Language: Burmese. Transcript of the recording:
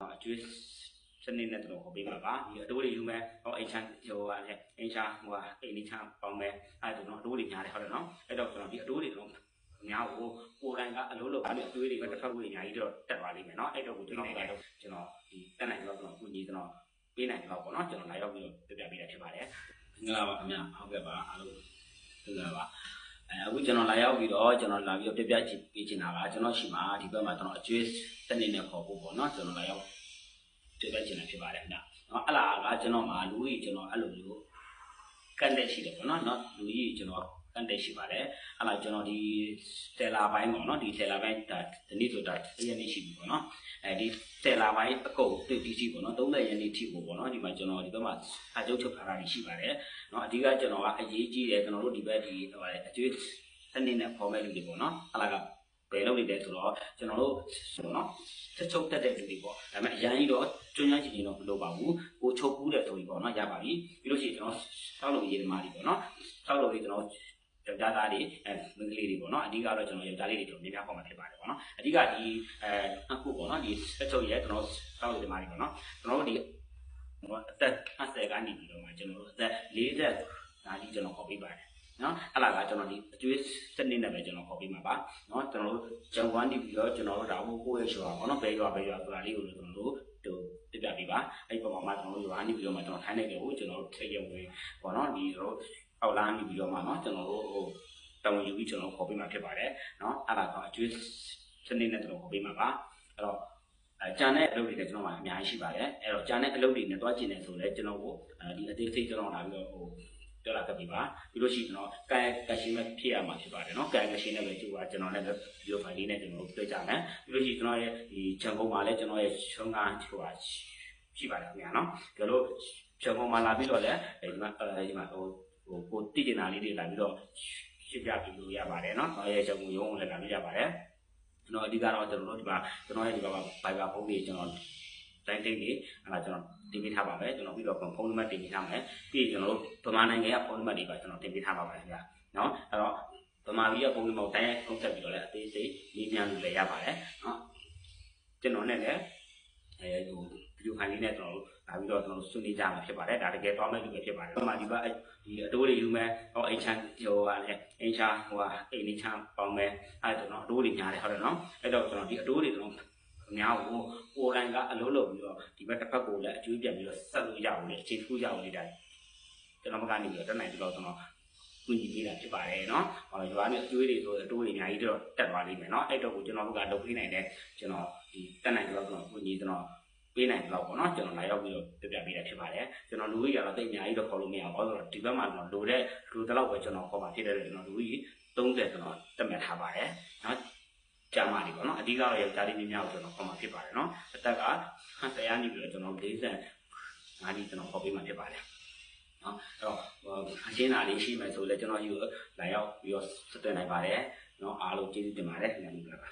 အကျွေးစနစ်နဲ့တော့ခေါ်ပေးမှာပါဒီအတိုးတွေယူမယ်ဟောအိမ်ချဟိုဟာလေအိမ်ချဟိုဟာအိမ်နေချပေါင်းမယ်အဲ့ဒါတော့အတိုးတွေညားတယ်ဟုတ်တယ်နော်အဲ့တော့ကျွန်တော်ဒီအတိုးတွေတော့ညားကိုကိုယ်တိုင်ကအလုံးလုံးပါလို့အတွေးတွေပဲတစ်ဖက်ကိုအများကြီးတော့တက်သွားလိမ့်မယ်နော်အဲ့တော့ကိုကျွန်တော်ကတော့ကျွန်တော်ဒီတက်နိုင်တော့ကျွန်တော်ကုညီကျွန်တော်ပေးနိုင်တော့ပေါ့နော်ကျွန်တော်လာရောက်ပြီးတော့ပြပြပေးတာဖြစ်ပါတယ်မင်္ဂလာပါခင်ဗျဟုတ်ကဲ့ပါအားလုံးမင်္ဂလာပါ အဲအခုကျွန်တော်လာရောက်ပြီးတော့ကျွန်တော်လာပြီးတော့ပြပြကြည့်ပေးချင်တာပါကျွန်တော်ရှိမှာဒီဘက်မှာကျွန်တော်အကျွေးစနစ်နဲ့ခေါ်ဖို့ပေါ့နော်ကျွန်တော်လာရောက်ပြပြချင်တာဖြစ်ပါတယ်ခင်ဗျနော်အဲ့လားကကျွန်တော်မှာလူကြီးကျွန်တော်အဲ့လိုမျိုးကန့်တဲ့ရှိတယ်ပေါ့နော်နော်လူကြီးကျွန်တော် content ရှိပါတယ်အဲ့လားကျွန်တော်ဒီ Stellar ဘိုင်းပေါ့နော်ဒီ Stellar ဘိုင်းဒါဒီနေ့ဆိုဒါ၁ရက်နေ့ရှိပြီပေါ့နော်အဲဒီ Stellar ဘိုင်းအကုတ်တိတိရှိပေါ့နော်30ရက်နေ့ထိပေါ့နော်ဒီမှာကျွန်တော်ဒီဘက်မှာအကျုပ်ချုပ်ထားတာရှိပါတယ်နော်အဓိကကျွန်တော်ကအရေးကြီးတယ်ကျွန်တော်တို့ဒီဘက်ဒီဟိုပါလေအကျွေးစနစ်နဲ့ format လုပ်ပြီးပေါ့နော်အဲ့လားကဘယ်လုပ်နေလဲဆိုတော့ကျွန်တော်တို့ပေါ့နော်ချက်ချုပ်တက်တဲ့လူတွေပေါ့ဒါပေမဲ့အရင်တော့ကျွမ်းကျွမ်းကျင်ကျင်တော့မလုပ်ပါဘူးကိုချုပ်ဘူးတဲ့ဆိုပြီးပေါ့နော်ရပါပြီပြီးလို့ရှိရင်ကျွန်တော်တောက်လို့ရေးဒီမှာဒီပေါ့နော်တောက်လို့ရေးကျွန်တော် ယောက်ျားသားတွေအဲမိန်းကလေးတွေပေါ့နော်အဓိကတော့ကျွန်တော်ယောက်ျားလေးတွေတို့များများပေါ်မှာဖြစ်ပါတယ်ပေါ့နော်အဓိကဒီအဲအခုပေါ့နော်ဒီဆက်ချုပ်ရဲကျွန်တော်စောက်လို့ဒီမှာတွေပေါ့နော်ကျွန်တော်တို့ဒီဟိုအသက်50ကနေပြီးတော့မှကျွန်တော်တို့အသက်40နာဒီကျွန်တော်ခေါ်ပေးပါတယ်နော်အဲ့လာကကျွန်တော်ဒီအကျွေးစနစ်နဲ့ပဲကျွန်တော်ခေါ်ပေးမှာပါနော်ကျွန်တော်တို့ဂျန်ဝမ်နေပြီးတော့ကျွန်တော်တို့ဒါကိုကိုယ့်ရဲ့ရွာပေါ့နော်ဘယ်ရွာဘယ်ရွာဆိုတာလေးကိုကျွန်တော်တို့တူပြပြပေးပါအဲ့ဒီပုံမှာကျွန်တော်တို့ရွာနေပြီးတော့မှကျွန်တော်ထိုင်းနေကြကိုကျွန်တော်တို့ထိရဝင်ပေါ့နော်ဒီတို့ ထောက်လှမ်းနေပြီးတော့မှနော်ကျွန်တော်တို့ဟိုတာဝန်ယူပြီးကျွန်တော်ခေါ်ပေးမှာဖြစ်ပါတယ်နော်အဲ့ဒါတော့အကျွေးစနစ်နဲ့ကျွန်တော်ခေါ်ပေးမှာပါအဲ့တော့အဲဂျန်တဲ့အလုပ်တွေလည်းကျွန်တော်မှအများကြီးရှိပါတယ်အဲ့တော့ဂျန်တဲ့အလုပ်တွေနဲ့တွားကျင်တယ်ဆိုလည်းကျွန်တော်ကိုဒီအသေးစိတ်ကျွန်တော်လာပြီးတော့ဟိုပြောလာခဲ့ပြီပါပြီးလို့ရှိရင်တော့ကာယကရှင်မဲ့ဖြစ်ရမှာဖြစ်ပါတယ်နော်ကာယကရှင်နဲ့ပဲကျူပါကျွန်တော်လည်းဗီဒီယိုဖိုင်လေးနဲ့ကျွန်တော်တွေ့ကြမယ်ပြီးလို့ရှိရင်ကျွန်တော်ရဲ့ဒီဂျန်ကုန်းမှာလည်းကျွန်တော်ရဲ့ချုံကားချူပါရှိပါတယ်ခင်ဗျာနော်ဒါလို့ဂျန်ကုန်းမှာလာပြီးတော့လည်းဒီမှာအဲဒီမှာဟို ဟိုကိုသိကျင်တာလေးတွေလာပြီးတော့ရှင်းပြပြလို့ရပါတယ်နော်။အဲကြောင့်ရုံးဝင်လည်းလာလို့ရပါတယ်။ကျွန်တော်အဓိကတော့ကျွန်တော်တို့ဒီမှာကျွန်တော်ရဲ့ဒီမှာ Viber ဖုန်းတွေကျွန်တော်တိုင်းတိတ်နေအဲ့ဒါကျွန်တော်တင်ပြထားပါမယ်ကျွန်တော်ပြီးတော့ဖုန်းနံပါတ်တင်ပြထားမယ်ပြီးရင်ကျွန်တော်တို့ဗမာနိုင်ငံရဲ့ဖုန်းနံပါတ်တွေပါကျွန်တော်တင်ပြထားပါမယ်ခင်ဗျာနော်အဲ့တော့ဗမာပြည်ရဲ့ဖုန်းနံပါတ်တိုင်းရိုက်ဖုန်းဆက်ပြီးတော့လည်းအသေးစိတ်လေးမြန်လို့လည်းရပါတယ်နော်ကျွန်တော်နဲ့လည်းအဲဟိုဗီဒီယိုဖိုင်လေးနဲ့ကျွန်တော်တို့လာပြီးတော့ကျွန်တော်ဆွေးနွေးကြမှာဖြစ်ပါတယ်ဒါတကယ်သွားမဲ့လူပဲဖြစ်ပါတယ်ဗမာဒီဘက်ဒီအတိုးတွေယူမယ်ဟောအိမ်ချမ်းဟိုဟာလေအိမ်ချဟိုဟာအိမ်လေးချမ်းပေါင်းမယ်အဲ့ဒါကျွန်တော်အတိုးတွေညားတယ်ဟုတ်တယ်နော်အဲ့တော့ကျွန်တော်ဒီအတိုးတွေကျွန်တော်များကိုကိုယ်တိုင်ကအလုံးလုံးပြီးတော့ဒီဘက်တစ်ဖက်ကိုလည်းအကျွေးပြန်ပြီးတော့ဆက်လို့ရအောင်လေအခြေထူးရအောင်လေတိုင်းကျွန်တော်မကနေပြီးတော့တက်နိုင်ပြီးတော့ကျွန်တော်ကူညီပေးတာဖြစ်ပါတယ်เนาะဟောရွာနဲ့အကျွေးတွေဆိုအတိုးတွေအများကြီးတော့တက်သွားလိမ့်မယ်เนาะအဲ့တော့ကိုကျွန်တော်ကလုပ်ပေးနိုင်တဲ့ကျွန်တော်ဒီတက်နိုင်ပြီးတော့ကျွန်တော်ကူညီကျွန်တော် ပေးနိုင်တော့ပေါ့နော်ကျွန်တော်လာရောက်ပြီးတော့ပြပြပေးတာဖြစ်ပါတယ်ကျွန်တော်လူကြီးကတော့တိတ်အများကြီးတော့ခေါ်လို့မရဘူးဘာလို့လဲဆိုတော့ဒီဘက်မှာကျွန်တော်လိုတဲ့လူတလောက်ပဲကျွန်တော်ခေါ်ပါဖြစ်တဲ့ကျွန်တော်လူကြီး30ကျွန်တော်တက်မှတ်ထားပါတယ်နော်ကျမ်းမာနေပေါ့နော်အဓိကတော့ယောက်ျားလေးများများကိုကျွန်တော်ခေါ်မှာဖြစ်ပါတယ်နော်အသက်က50နေပြီးတော့ကျွန်တော်40ငါးဒီကျွန်တော်ခေါ်ပေးမှာဖြစ်ပါတယ်နော်အဲ့တော့အရှင်းတာလေးရှိမယ်ဆိုလဲကျွန်တော်ယူလာရောက်ပြီးတော့ဆက်သွယ်နိုင်ပါတယ်နော်အားလုံးကျေးဇူးတင်ပါတယ်ခင်ဗျာ